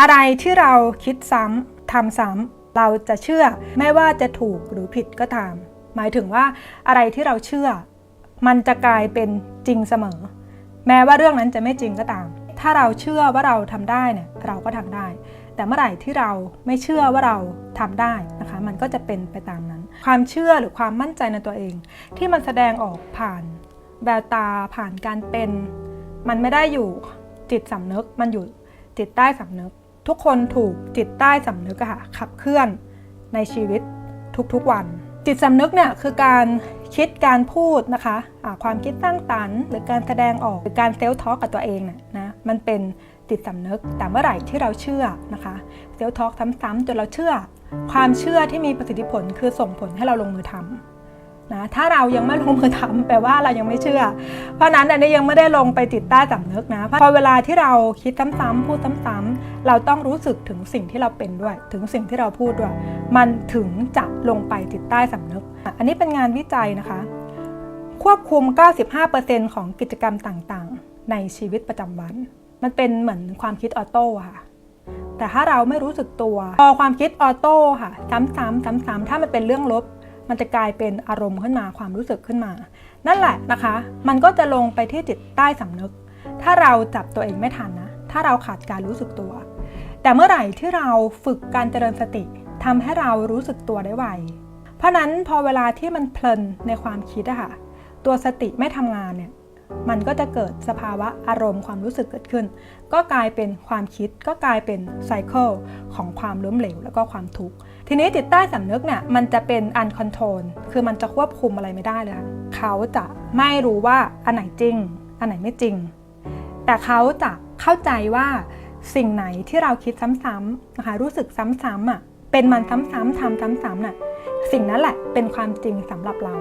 อะไรที่เราคิดซ้ำทำซ้ำเราจะเชื่อไม่ว่าจะถูกหรือผิดก็ตาม หมายถึงว่าอะไรที่เราเชื่อ มันจะกลายเป็นจริงเสมอ แม้ว่าเรื่องนั้นจะไม่จริงก็ตาม ถ้าเราเชื่อว่าเราทำได้เนี่ยเราก็ทำได้ แต่เมื่อไหร่ที่เราไม่เชื่อว่าเราทำได้นะคะ มันก็จะเป็นไปตามนั้น ความเชื่อหรือความมั่นใจในตัวเอง ที่มันแสดงออกผ่านแววตาผ่านการเป็น มันไม่ได้อยู่จิตสำนึกมันอยู่จิตใต้สำนึก ทุกคนถูกจิตใต้สำนึกอะค่ะขับเคลื่อนในชีวิตทุกๆวัน จิตสำนึกเนี่ยคือการคิดการพูดนะคะะความคิดสร้างสรรค์หรือการแสดงออกหรือการเซลท็อ l k กับตัวเองเนี่ยนะมันเป็นจิตสำนึกแต่เมื่อไหร่ที่เราเชื่อนะคะเซลท็อ l k ซ้ำๆจนเราเชื่อ ความเชื่อที่มีประสิทธิผลคือส่งผลให้เราลงมือทำ นะถ้าเรายังไม่ลงมือทำแปลว่าเรายังไม่เชื่อ เพราะนั้นอันนี้ยังไม่ได้ลงไปจิตใต้สำนึกนะพอเวลาที่เราคิดซ้ำๆพูดซ้ำๆเราต้องรู้สึกถึงสิ่งที่เราเป็นด้วย ถึงสิ่งที่เราพูดด้วย มันถึงจะลงไปจิตใต้สำนึก อันนี้เป็นงานวิจัยนะคะ ควบคุม 95%ของกิจกรรมต่างๆ ในชีวิตประจำวัน มันเป็นเหมือนความคิดออโต้ค่ะแต่ถ้าเราไม่รู้สึกตัว พอความคิดออโต้ค่ะ ซ้ำๆซ้ำๆถ้ามันเป็นเรื่องลบ มันจะกลายเป็นอารมณ์ขึ้นมาความรู้สึกขึ้นมา นั่นแหละนะคะ มันก็จะลงไปที่จิตใต้สำนึก ถ้าเราจับตัวเองไม่ทันนะ ถ้าเราขาดการรู้สึกตัว แต่เมื่อไหร่ที่เราฝึกการเจริญสติทำให้เรารู้สึกตัวได้ไว เพราะนั้นพอเวลาที่มันเพลินในความคิดอะค่ะตัวสติไม่ทำงานเนี่ยมันก็จะเกิดสภาวะอารมณ์ความรู้สึกเกิดขึ้น ก็กลายเป็นความคิดก็กลายเป็นไซเคิลของความล้มเหลว แล้วก็ความทุกข์ ทีนี้จิตใต้สำนึกเนี่ยมันจะเป็นอันคอนโทรลคือมันจะควบคุมอะไรไม่ได้เลยเขาจะไม่รู้ว่าอันไหนจริง อันไหนไม่จริง แต่เขาจะเข้าใจว่าสิ่งไหนที่เราคิดซ้ำๆนะคะรู้สึกซ้ำๆอะเป็นมันซ้ำๆทำซ้ำๆน่ะสิ่งนั้นแหละเป็นความจริงสำหรับเรา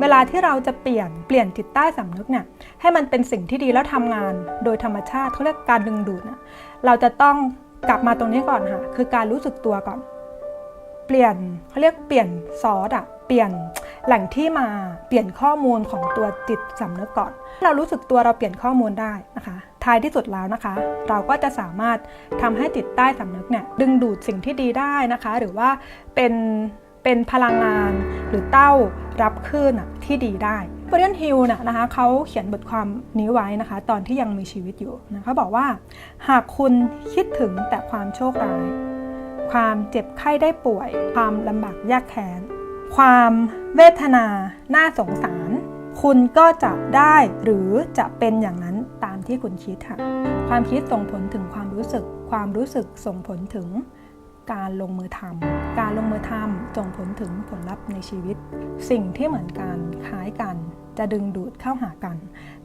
เวลาที่เราจะเปลี่ยนเปลี่ยนจิตใต้สำนึกเนี่ยให้มันเป็นสิ่งที่ดีแล้วทำงาน โดยธรรมชาติเขาเรียกการดึงดูดนะเราจะต้องกลับมาตรงนี้ก่อนค่ะ คือการรู้สึกตัวก่อน เปลี่ยนเขาเรียกเปลี่ยนซอสอะเปลี่ยนแหล่งที่มาเปลี่ยนข้อมูลของตัวจิตสำนึกก่อน เรารู้สึกตัวเราเปลี่ยนข้อมูลได้นะคะท้ายที่สุดแล้วนะคะ เราก็จะสามารถทำให้จิตใต้สำนึกเนี่ยดึงดูดสิ่งที่ดีได้นะคะ หรือว่าเป็นเป็นพลังงานหรือเต้ารับคลื่นอะที่ดีได้บริ a นฮิลน่ะนะคะเขาเขียนบทความนี้ไว้นะคะ ตอนที่ยังมีชีวิตอยู่นะเขาบอกว่า หากคุณคิดถึงแต่ความโชคร้าย ความเจ็บไข้ได้ป่วย ความลำบากยากแค้น ความเวทนาน่าสงสาร คุณก็จะได้หรือจะเป็นอย่างนั้นตามที่คุณคิดค่ะ ความคิดส่งผลถึงความรู้สึก ความรู้สึกส่งผลถึงการลงมือทำ การลงมือทำส่งผลถึงผลลัพธ์ในชีวิต สิ่งที่เหมือนกันคล้ายกัน จะดึงดูดเข้าหากัน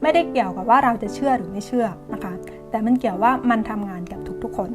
ไม่ได้เกี่ยวกับว่าเราจะเชื่อหรือไม่เชื่อนะคะ แต่มันเกี่ยวว่ามันทำงานกับทุกๆคน